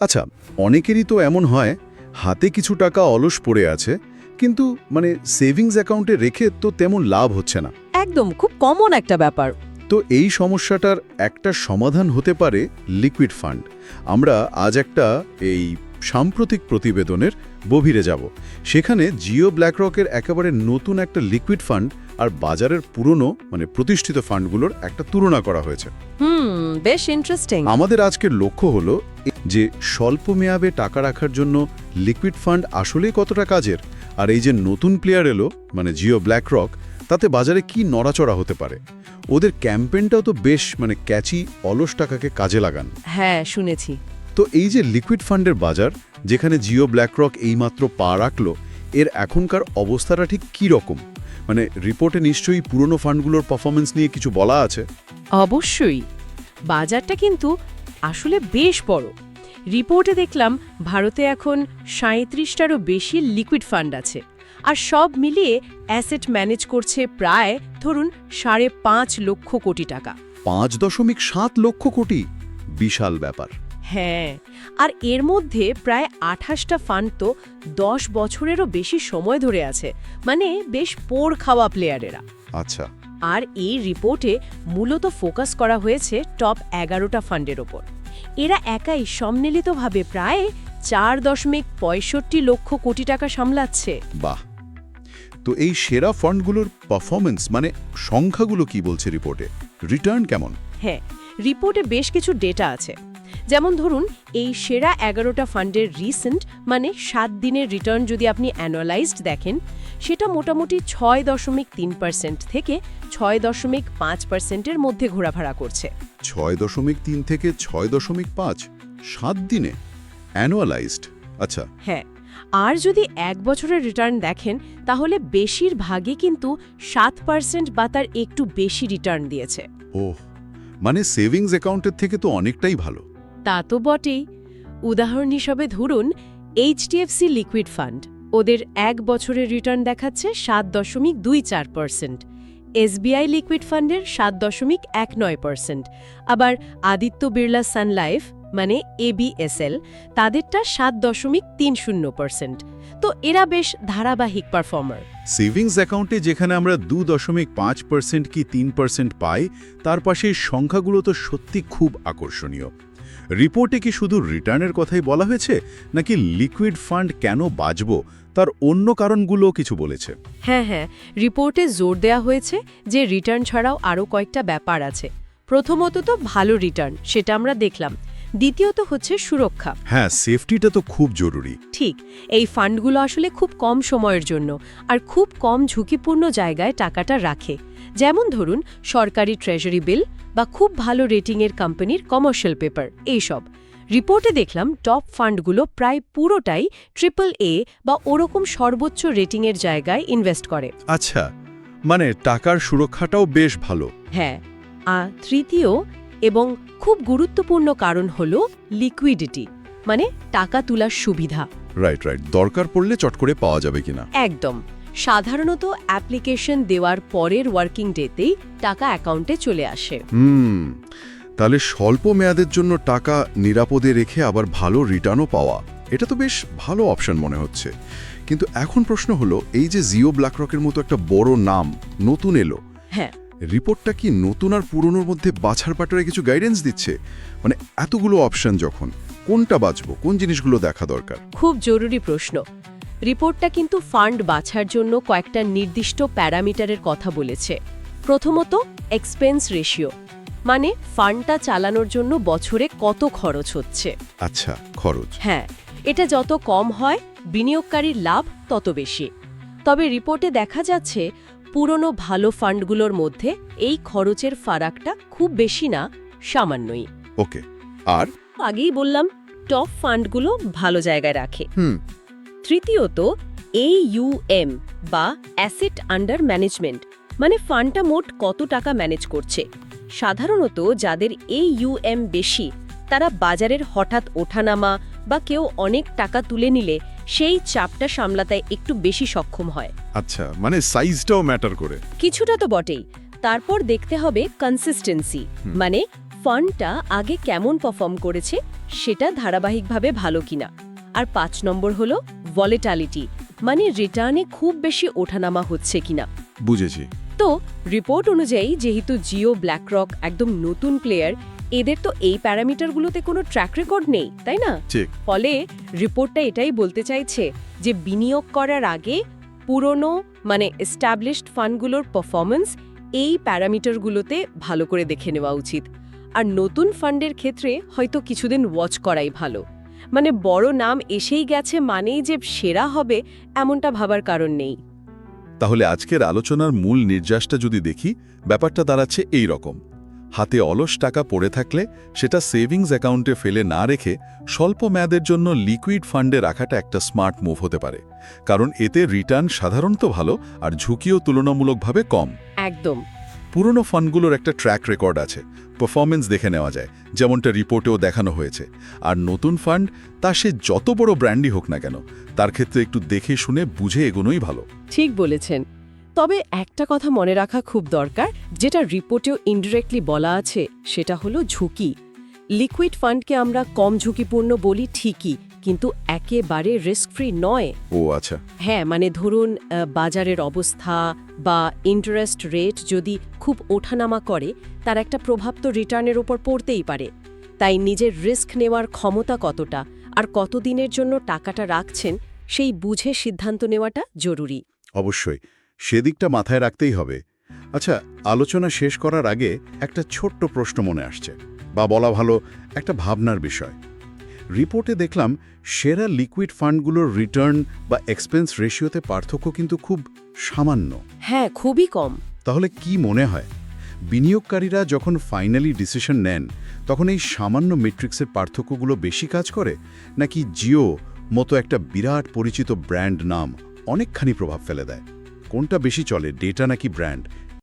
আচ্ছা অনেকেরই তো এমন হয় হাতে কিছু টাকা অলস পড়ে আছে কিন্তু মানে সেভিংস অ্যাকাউন্টে রেখে তো তেমন লাভ হচ্ছে না। একদম খুব কমন একটা ব্যাপার। তো এই সমস্যাটার একটা সমাধান হতে পারে লিকুইড ফান্ড। আমরা আজ একটা এই সাম্প্রতিক প্রতিবেদনের গভীরে যাব। সেখানে জিও ব্ল্যাকরকের একেবারে নতুন একটা লিকুইড ফান্ড আর বাজারের পুরনো মানে প্রতিষ্ঠিত ফান্ডগুলোর একটা তুলনা করা হয়েছে। হুম বেশ ইন্টারেস্টিং আমাদের আজকের লক্ষ্য হলো যে স্বল্প মেয়াদে টাকা রাখার জন্য লিকুইড ফান্ড আসলেই কতটা কাজের? আর এই যে নতুন প্লেয়ার এলো মানে জিও ব্ল্যাক রক তাতে বাজারে কি নড়াচড়া হতে পারে? ওদের ক্যাম্পেনটাও তো বেশ মানে ক্যাচি অলস টাকাকে কাজে লাগান। হ্যাঁ শুনেছি। তো এই যে লিকুইড ফান্ডের বাজার যেখানে জিও ব্ল্যাক রক এইমাত্র পা রাখল এর এখনকার অবস্থাটা ঠিক কী রকম? মানে রিপোর্টে নিশ্চয়ই পুরনো ফান্ডগুলোর পারফরমেন্স নিয়ে কিছু বলা আছে? অবশ্যই। বাজারটা কিন্তু আসলে বেশ বড়। রিপোর্টে দেখলাম ভারতে এখন সাঁত্রিশটারও বেশি লিকুইড ফান্ড আছে। আর সব মিলিয়ে অ্যাসেট ম্যানেজ করছে প্রায় ধরুন সাড়ে পাঁচ লক্ষ কোটি টাকা। পাঁচ দশমিক সাত লক্ষ কোটি? বিশাল ব্যাপার। হ্যাঁ আর এর মধ্যে প্রায় আঠাশটা ফান্ড তো দশ বছরেরও বেশি সময় ধরে আছে। মানে বেশ পোড় খাওয়া প্লেয়ারেরা। আচ্ছা। আর এই রিপোর্টে মূলত ফোকাস করা হয়েছে টপ এগারোটা ফান্ডের ওপর। এরা একাই সম্মিলিতভাবে প্রায় চার দশমিক পঁয়ষট্টি লক্ষ কোটি টাকা সামলাচ্ছে। বাহ। তো এই সেরা ফান্ডগুলোর পারফরমেন্স মানে সংখ্যাগুলো কি বলছে রিপোর্টে? রিটার্ন কেমন? হ্যাঁ রিপোর্টে বেশ কিছু ডেটা আছে। যেমন ধরুন এই সেরা এগারোটা ফান্ডের রিসেন্ট মানে সাত দিনের রিটার্ন যদি আপনি অ্যানুয়ালাইজড দেখেন সেটা মোটামুটি ছয় দশমিক তিন পার্সেন্ট থেকে ছয় দশমিক পাঁচ পার্সেন্টের মধ্যে ঘোরাফেরা করছে। ছয় দশমিক তিন থেকে ছয় দশমিক পাঁচ সাত দিনে? অ্যানুয়ালাইজড আচ্ছা। হ্যাঁ আর যদি এক বছরের রিটার্ন দেখেন তাহলে বেশিরভাগই কিন্তু সাত পার্সেন্ট বা তার একটু বেশি রিটার্ন দিয়েছে। ওহ মানে সেভিংস অ্যাকাউন্টের থেকে তো অনেকটাই ভালো। তা তো বটেই। উদাহরণ হিসাবে ধরুন এইচডিএফসি লিকুইড ফান্ড, ওদের এক বছরের রিটার্ন দেখাচ্ছে সাত দশমিক দুই চার পার্সেন্ট। এসবিআই লিকুইড ফান্ডের সাত দশমিক এক নয় পার্সেন্ট। আবার আদিত্য বিড়লা সান লাইফ মানে এবিএসএল তাদেরটা সাত দশমিক তিন শূন্য পার্সেন্ট। তো এরা বেশ ধারাবাহিক পারফর্মার। সেভিংস অ্যাকাউন্টে যেখানে আমরা দু দশমিক পাঁচ পার্সেন্ট কি তিন পার্সেন্ট পাই, তার পাশে সংখ্যাগুলো তো সত্যি খুব আকর্ষণীয়। রিপোর্টে কি শুধু রিটার্নের কথাই বলা হয়েছে নাকি লিকুইড ফান্ড কেন বাঁচব তার অন্য কারণগুলো কিছু বলেছে? হ্যাঁ হ্যাঁ রিপোর্টে জোর দেয়া হয়েছে যে রিটার্ন ছাড়াও আরও কয়েকটা ব্যাপার আছে। প্রথমত তো ভালো রিটার্ন সেটা আমরা দেখলাম। দ্বিতীয়ত হচ্ছে সুরক্ষা। হ্যাঁ সেফটিটা তো খুব জরুরি। ঠিক এই ফান্ডগুলো আসলে খুব কম সময়ের জন্য আর খুব কম ঝুঁকিপূর্ণ জায়গায় টাকাটা রাখে। যেমন ধরুন সরকারি ট্রেজারি বিল বা খুব ভালো রেটিংয়ের কোম্পানির কমার্শিয়াল পেপার এইসব। রিপোর্টে দেখলাম টপ ফান্ডগুলো প্রায় পুরোটাই ট্রিপল এ বা ওরকম সর্বোচ্চ রেটিংয়ের জায়গায় ইনভেস্ট করে। আচ্ছা মানে টাকার সুরক্ষাটাও বেশ ভালো। হ্যাঁ আর তৃতীয় এবং খুব গুরুত্বপূর্ণ কারণ হল লিকুইডিটি মানে টাকা তোলার সুবিধা। রাইট রাইট দরকার পড়লে চট করে পাওয়া যাবে কিনা। একদম। সাধারণত অ্যাপ্লিকেশন দেওয়ার পরের ওয়ার্কিং ডেতেই টাকা অ্যাকাউন্টে চলে আসে। হুম তাহলে স্বল্প মেয়াদের জন্য টাকা নিরাপদে রেখে আবার ভালো রিটার্নও পাওয়া এটা তো বেশ ভালো অপশন মনে হচ্ছে। কিন্তু এখন প্রশ্ন হলো এই যে জিও ব্ল্যাকরকের মতো একটা বড় নাম নতুন এলো হ্যাঁ। রিপোর্টটা কি নতুন আর পুরনোর মধ্যে বাছার পাটারে কিছু গাইডেন্স দিচ্ছে? মানে এতগুলো অপশন যখন কোনটা বাঁচবো কোন জিনিসগুলো দেখা দরকার? খুব জরুরি প্রশ্ন। রিপোর্টটা কিন্তু ফান্ড বাছার জন্য কয়েকটা নির্দিষ্ট প্যারামিটারের কথা বলেছে। প্রথমত এক্সপেন্স রেশিও মানে ফান্ডটা চালানোর জন্য বছরে কত খরচ হচ্ছে। আচ্ছা খরচ। হ্যাঁ এটা যত কম হয় বিনিয়োগকারীর লাভ তত বেশি। তবে রিপোর্টে দেখা যাচ্ছে পুরনো ভালো ফান্ডগুলোর মধ্যে এই খরচের ফারাকটা খুব বেশি না সামান্যই। ওকে আর? আগেই বললাম টপ ফান্ডগুলো ভালো জায়গায় রাখে। হুম তৃতীয়ত এইউএম বা অ্যাসেট আন্ডার ম্যানেজমেন্ট মানে ফান্ডটা মোট কত টাকা ম্যানেজ করছে। সাধারণত যাদের এইউএম বেশি তারা বাজারের হঠাৎ ওঠানামা বা কেউ অনেক টাকা তুলে নিলে সেই চাপটা সামলাতে একটু বেশি সক্ষম হয়। আচ্ছা মানে সাইজটাও ম্যাটার করে। কিছুটা তো বটেই। তারপর দেখতে হবে কনসিস্টেন্সি মানে ফান্ডটা আগে কেমন পারফর্ম করেছে সেটা ধারাবাহিকভাবে ভালো কিনা। আর পাঁচ নম্বর হলো ভলেটালিটি মানে রিটার্নে খুব বেশি ওঠানামা হচ্ছে কিনা। বুঝেছি। তো রিপোর্ট অনুযায়ী যেহেতু জিও ব্ল্যাকরক একদম নতুন প্লেয়ার এদের তো এই প্যারামিটারগুলোতে কোনো ট্র্যাক রেকর্ড নেই তাই না? ফলে রিপোর্টটা এটাই বলতে চাইছে যে বিনিয়োগ করার আগে পুরনো মানে এস্টাবলিশড ফান্ডগুলোর পারফরমেন্স এই প্যারামিটারগুলোতে ভালো করে দেখে নেওয়া উচিত। আর নতুন ফান্ডের ক্ষেত্রে হয়তো কিছুদিন ওয়াচ করাই ভালো। মানে বড় নাম এসেই গেছে মানেই যে সেরা হবে এমনটা ভাবার কারণ নেই। তাহলে আজকের আলোচনার মূল নির্যাসটা যদি দেখি ব্যাপারটা দাঁড়াচ্ছে এই রকম। হাতে অলস টাকা পড়ে থাকলে সেটা সেভিংস অ্যাকাউন্টে ফেলে না রেখে স্বল্প মেয়াদের জন্য লিকুইড ফান্ডে রাখাটা একটা স্মার্ট মুভ হতে পারে। কারণ এতে রিটার্ন সাধারণত ভালো আর ঝুঁকিও তুলনামূলকভাবে কম। একদম। পুরনো ফান্ডগুলোর একটা ট্র্যাক রেকর্ড আছে পারফরমেন্স দেখে নেওয়া যায়, যেমনটা রিপোর্টেও দেখানো হয়েছে। আর নতুন ফান্ড তা সে যত বড় ব্র্যান্ডই হোক না কেন, তার ক্ষেত্রে একটু দেখে শুনে বুঝে এগোনোই ভালো। ঠিক বলেছেন। তবে একটা কথা মনে রাখা খুব দরকার, যেটা রিপোর্টেও ইনডিরেক্টলি বলা আছে, সেটা হলো ঝুঁকি। লিকুইড ফান্ডকে আমরা কম ঝুঁকিপূর্ণ বলি ঠিকই কিন্তু একেবারে রিস্ক ফ্রি নয়। ও আচ্ছা। হ্যাঁ মানে ধরুন বাজারের অবস্থা বা ইন্টারেস্ট রেট যদি খুব ওঠানামা করে তার একটা প্রভাব তো রিটার্নের ওপর পড়তেই পারে। তাই নিজের রিস্ক নেওয়ার ক্ষমতা কতটা আর কতদিনের জন্য টাকাটা রাখছেন সেই বুঝে সিদ্ধান্ত নেওয়াটা জরুরি। অবশ্যই সেদিকটা মাথায় রাখতেই হবে। আচ্ছা আলোচনা শেষ করার আগে একটা ছোট্ট প্রশ্ন মনে আসছে বা বলা ভালো একটা ভাবনার বিষয়। রিপোর্টে দেখলাম সেরা লিকুইড ফান্ডগুলোর রিটার্ন বা এক্সপেন্স রেশিওতে পার্থক্য কিন্তু খুব সামান্য। হ্যাঁ খুবই কম। তাহলে কি মনে হয়? বিনিয়োগকারীরা যখন ফাইনালি ডিসিশন নেন তখন এই সামান্য মেট্রিক্সের পার্থক্যগুলো বেশি কাজ করে? নাকি জিও মতো একটা বিরাট পরিচিত ব্র্যান্ড নাম অনেকখানি প্রভাব ফেলে দেয়? কোনটা বেশি চলে ডেটা নাকি ব্র্যান্ড?